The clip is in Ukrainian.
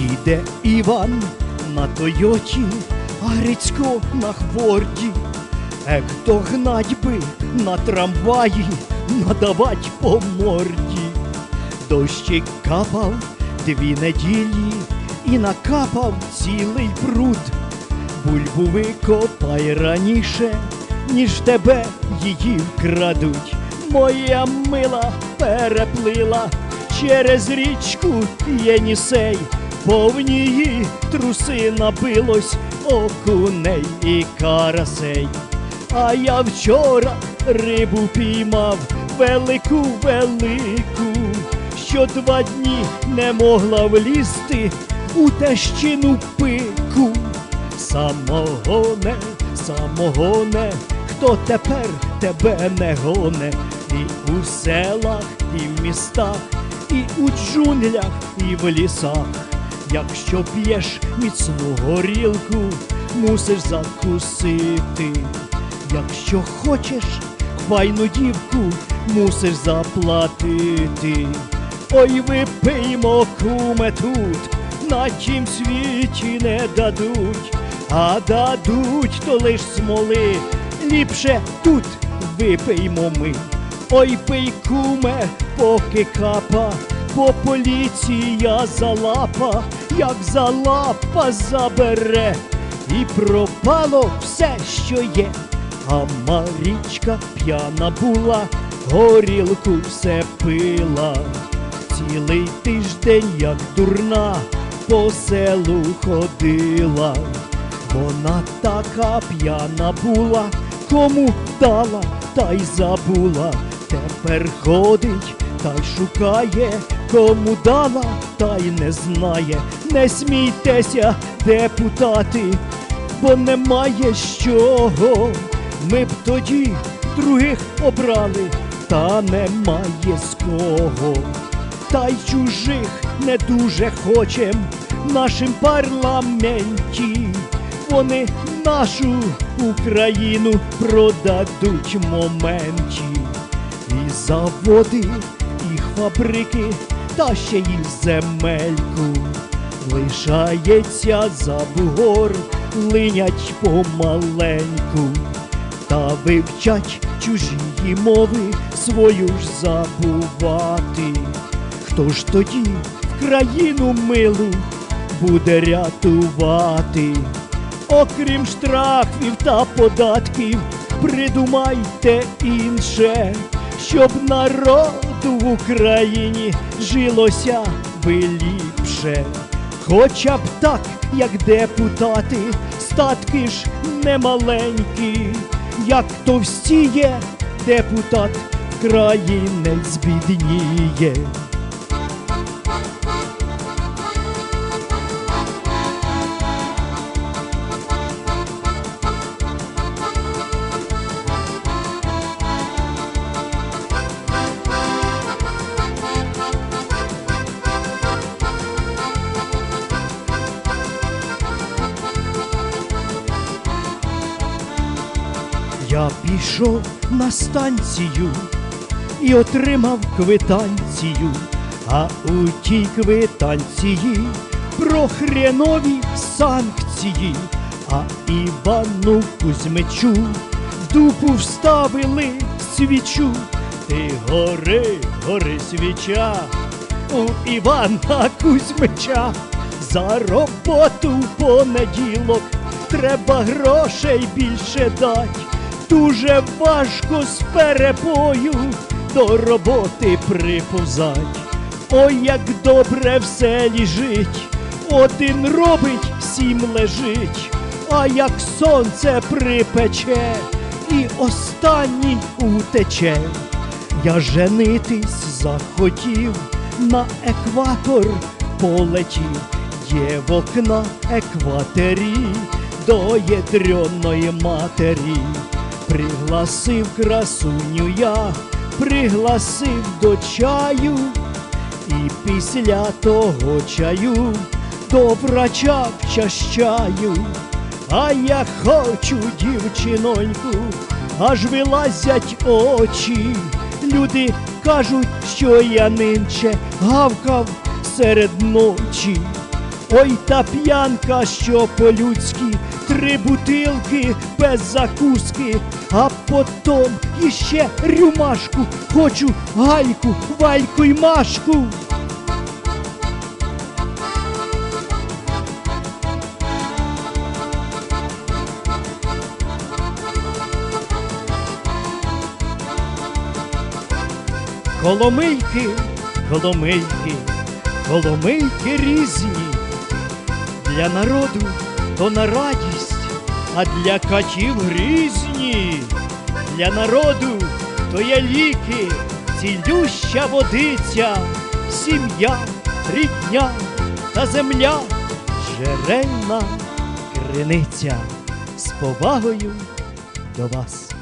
Їде Іван на Тойоті, а Грицько на хворді. Ех, то гнать би на трамваї, надавать по морді. Дощик капав дві неділі і накапав цілий пруд. Бульбу викопай раніше, ніж тебе її вкрадуть. Моя мила переплила через річку Єнісей, повні її труси набилось окуней і карасей. А я вчора рибу піймав велику, велику, що два дні не могла влізти у тещину пику. Самогоне, самогоне, хто тепер тебе не гоне, і у селах, і в містах, і у джунглях, і в лісах. Якщо п'єш міцну горілку, мусиш закусити. Якщо хочеш файну дівку, мусиш заплатити. Ой, випиймо, куме, тут, на тім світі не дадуть, а дадуть то лиш смоли, ліпше тут випиймо ми. Ой, пий, куме, поки капа, бо поліція залапа, як залапа забере, і пропало все, що є. А Марічка п'яна була, горілку все пила. Цілий тиждень, як дурна, по селу ходила. Вона така п'яна була, кому дала, та й забула. Тепер ходить та й шукає, кому дала, та й не знає. Не смійтеся, депутати, бо немає з чого. Ми б тоді других обрали, та немає з кого. Та й чужих не дуже хочем в нашім парламенті. Вони нашу Україну продадуть в моменті. І заводи, і фабрики, та ще й земельку. Лишається за бугор, линять помаленьку. Та вивчать чужі мови, свою ж забувати. Хто ж тоді в країну милу буде рятувати? Окрім штрафів та податків, придумайте інше, щоб народу в Україні жилося би ліпше. Хоча б так, як депутати, статки ж немаленькі, як товстіє депутат, країнець бідніє. Я пішов на станцію і отримав квитанцію, а у тій квитанції про хренові санкції, а Івану Кузьмичу в дупу вставили свічу. Ти гори, гори свіча у Івана Кузьмича. За роботу в понеділок треба грошей більше дать. Дуже важко з перепою до роботи приповзать. Ой, як добре в селі жить, один робить, сім лежить, а як сонце припече, і останній утече. Я женитись захотів, на екватор полетів, є в окна екватері до ядреної матері. Пригласив красуню я, пригласив до чаю, і після того чаю до врача вчащаю. А я хочу дівчиноньку, аж вилазять очі. Люди кажуть, що я нинче гавкав серед ночі. Ой та п'янка, що по-людськи, три бутилки без закуски, а потом іще рюмашку, хочу гайку, вальку й машку. Коломийки, коломийки, коломийки різні. Для народу то на радість, а для катів грізні. Для народу то є ліки, цілюща водиця, сім'я, рідня та земля, джерельна криниця. З повагою до вас.